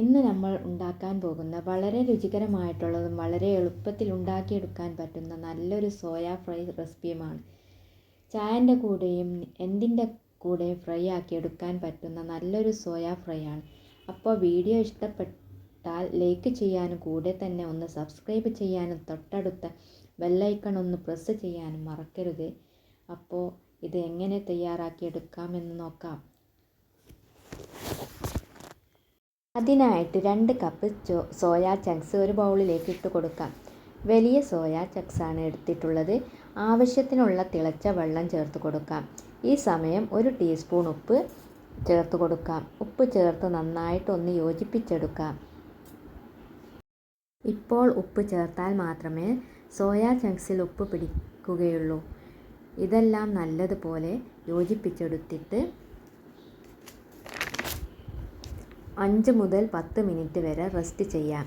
ഇന്ന് നമ്മൾ ഉണ്ടാക്കാൻ പോകുന്ന വളരെ രുചികരമായിട്ടുള്ളതും വളരെ എളുപ്പത്തിൽ ഉണ്ടാക്കിയെടുക്കാൻ പറ്റുന്ന നല്ലൊരു സോയ ഫ്രൈ റെസിപ്പിയുമാണ്. ചായന്റെ കൂടെയും എന്തിന്റെ കൂടെ ഫ്രൈ ആക്കിയെടുക്കാൻ പറ്റുന്ന നല്ലൊരു സോയ ഫ്രൈ ആണ് അപ്പോൾ വീഡിയോ ഇഷ്ടപ്പെട്ടാൽ ലൈക്ക് ചെയ്യാനും കൂടെ തന്നെ ഒന്ന് സബ്സ്ക്രൈബ് ചെയ്യാനും തൊട്ടടുത്ത ബെല്ലൈക്കൺ ഒന്ന് പ്രസ് ചെയ്യാനും മറക്കരുത്. അപ്പോൾ ഇത് എങ്ങനെ തയ്യാറാക്കിയെടുക്കാമെന്ന് നോക്കാം. അതിനായിട്ട് രണ്ട് കപ്പ് സോയാ ചങ്ക്സ് ഒരു ബൗളിലേക്ക് ഇട്ട് കൊടുക്കാം. വലിയ സോയാ ചങ്ക്സ് ആണ് എടുത്തിട്ടുള്ളത്. ആവശ്യത്തിനുള്ള തിളച്ച വെള്ളം ചേർത്ത് കൊടുക്കാം. ഈ സമയം ഒരു ടീസ്പൂൺ ഉപ്പ് ചേർത്ത് കൊടുക്കാം. ഉപ്പ് ചേർത്ത് നന്നായിട്ട് ഒന്ന് യോജിപ്പിച്ചെടുക്കാം. ഇപ്പോൾ ഉപ്പ് ചേർത്താൽ മാത്രമേ സോയാ ചങ്ക്സിൽ ഉപ്പ് പിടിക്കുകയുള്ളൂ. ഇതെല്ലാം നല്ലതുപോലെ യോജിപ്പിച്ചെടുത്തിട്ട് അഞ്ച് മുതൽ പത്ത് മിനിറ്റ് വരെ റെസ്റ്റ് ചെയ്യാം.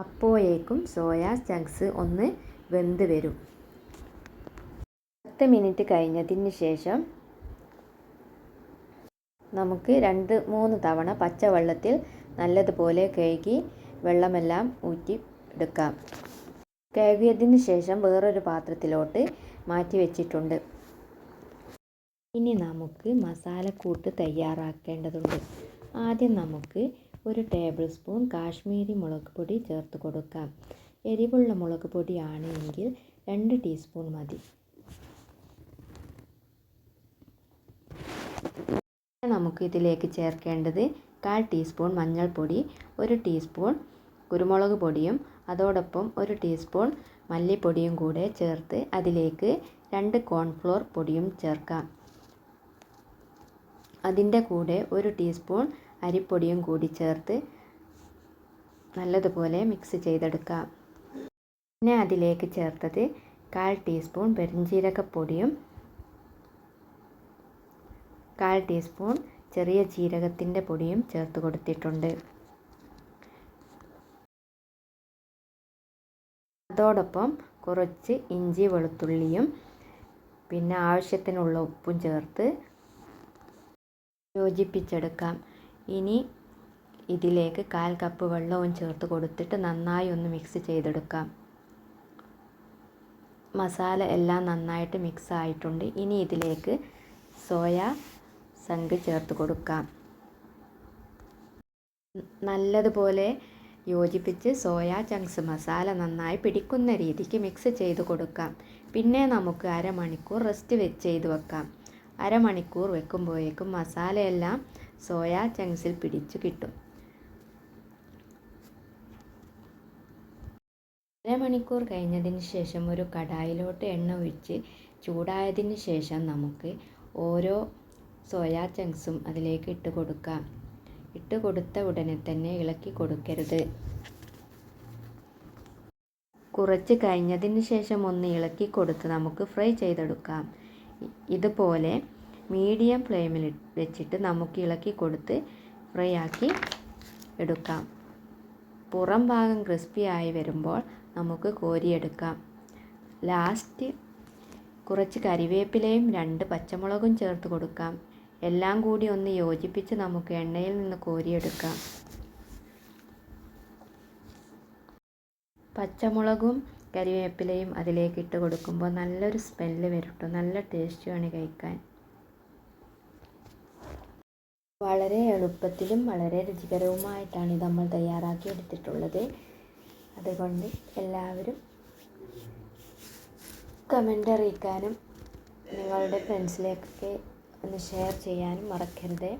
അപ്പോഴേക്കും സോയാ ചങ്ക്സ് ഒന്ന് വെന്ത് വരും. പത്ത് മിനിറ്റ് കഴിഞ്ഞതിന് ശേഷം നമുക്ക് രണ്ട് മൂന്ന് തവണ പച്ചവെള്ളത്തിൽ നല്ലതുപോലെ കഴുകി വെള്ളമെല്ലാം ഊറ്റി എടുക്കാം. കഴുകിയതിന് ശേഷം വേറൊരു പാത്രത്തിലോട്ട് മാറ്റി വെച്ചിട്ടുണ്ട്. ഇനി നമുക്ക് മസാലക്കൂട്ട് തയ്യാറാക്കേണ്ടതുണ്ട്. ആദ്യം നമുക്ക് ഒരു ടേബിൾ സ്പൂൺ കാശ്മീരി മുളക് പൊടി ചേർത്ത് കൊടുക്കാം. എരിവുള്ള മുളക് പൊടിയാണെങ്കിൽ രണ്ട് ടീസ്പൂൺ മതി. നമുക്ക് ഇതിലേക്ക് ചേർക്കേണ്ടത് കാൽ ടീസ്പൂൺ മഞ്ഞൾപ്പൊടി ഒരു ടീസ്പൂൺ കുരുമുളക് പൊടിയും അതോടൊപ്പം ഒരു ടീസ്പൂൺ മല്ലിപ്പൊടിയും കൂടെ ചേർത്ത് അതിലേക്ക് രണ്ട് കോൺഫ്ലോർ പൊടിയും ചേർക്കാം. അതിന്റെ കൂടെ ഒരു ടീസ്പൂൺ അരിപ്പൊടിയും കൂടി ചേർത്ത് നല്ലതുപോലെ മിക്സ് ചെയ്തെടുക്കാം പിന്നെ അതിലേക്ക് ചേർത്തത് കാൽ ടീസ്പൂൺ പെരുംജീരകപ്പൊടിയും കാൽ ടീസ്പൂൺ ചെറിയ ജീരകത്തിന്റെ പൊടിയും ചേർത്ത് കൊടുത്തിട്ടുണ്ട്. അതോടൊപ്പം കുറച്ച് ഇഞ്ചി വെളുത്തുള്ളിയും പിന്നെ ആവശ്യത്തിനുള്ള ഉപ്പും ചേർത്ത് യോജിപ്പിച്ചെടുക്കാം. ഇനി ഇതിലേക്ക് കാൽ കപ്പ് വെള്ളവും ചേർത്ത് കൊടുത്തിട്ട് നന്നായി ഒന്ന് മിക്സ് ചെയ്തെടുക്കാം. മസാല എല്ലാം നന്നായിട്ട് മിക്സ് ആയിട്ടുണ്ട്. ഇനി ഇതിലേക്ക് സോയ സങ്ക് ചേർത്ത് കൊടുക്കാം. നല്ലതുപോലെ യോജിപ്പിച്ച് സോയ ചങ്ക്സ് മസാല നന്നായി പിടിക്കുന്ന രീതിക്ക് മിക്സ് ചെയ്ത് കൊടുക്കാം. പിന്നെ നമുക്ക് അരമണിക്കൂർ റെസ്റ്റ് ചെയ്ത് വെക്കാം. അരമണിക്കൂർ വെക്കുമ്പോഴേക്കും മസാലയെല്ലാം സോയാ ചങ്ക്സിൽ പിടിച്ചു കിട്ടും. അരമണിക്കൂർ കഴിഞ്ഞതിന് ശേഷം ഒരു കടായിലോട്ട് എണ്ണ ഒഴിച്ച് ചൂടായതിന് ശേഷം നമുക്ക് ഓരോ സോയാ ചങ്ക്സും അതിലേക്ക് ഇട്ട് കൊടുക്കാം. ഇട്ട് കൊടുത്ത ഉടനെ തന്നെ ഇളക്കി കൊടുക്കരുത്. കുറച്ച് കഴിഞ്ഞതിന് ശേഷം ഒന്ന് ഇളക്കി കൊടുത്ത് നമുക്ക് ഫ്രൈ ചെയ്തെടുക്കാം. ഇതുപോലെ മീഡിയം ഫ്ലെയിമിൽ വെച്ചിട്ട് നമുക്ക് ഇളക്കി കൊടുത്ത് ഫ്രൈ ആക്കി എടുക്കാം. പുറം ഭാഗം ക്രിസ്പി ആയി വരുമ്പോൾ നമുക്ക് കോരിയെടുക്കാം. ലാസ്റ്റ് കുറച്ച് കറിവേപ്പിലയും രണ്ട് പച്ചമുളകും ചേർത്ത് കൊടുക്കാം. എല്ലാം കൂടി ഒന്ന് യോജിപ്പിച്ച് നമുക്ക് എണ്ണയിൽ നിന്ന് കോരിയെടുക്കാം. പച്ചമുളകും കരിവേപ്പിലയും അതിലേക്ക് ഇട്ട് കൊടുക്കുമ്പോൾ നല്ലൊരു സ്മെല്ല് വരും നല്ല ടേസ്റ്റുമാണ് കഴിക്കാൻ. വളരെ എളുപ്പത്തിലും വളരെ രുചികരവുമായിട്ടാണ് നമ്മൾ തയ്യാറാക്കി എടുത്തിട്ടുള്ളത്. അതുകൊണ്ട് എല്ലാവരും കമന്റ് അറിയിക്കാനും നിങ്ങളുടെ ഫ്രണ്ട്സിലേക്കൊക്കെ ഒന്ന് ഷെയർ ചെയ്യാനും മറക്കരുത്.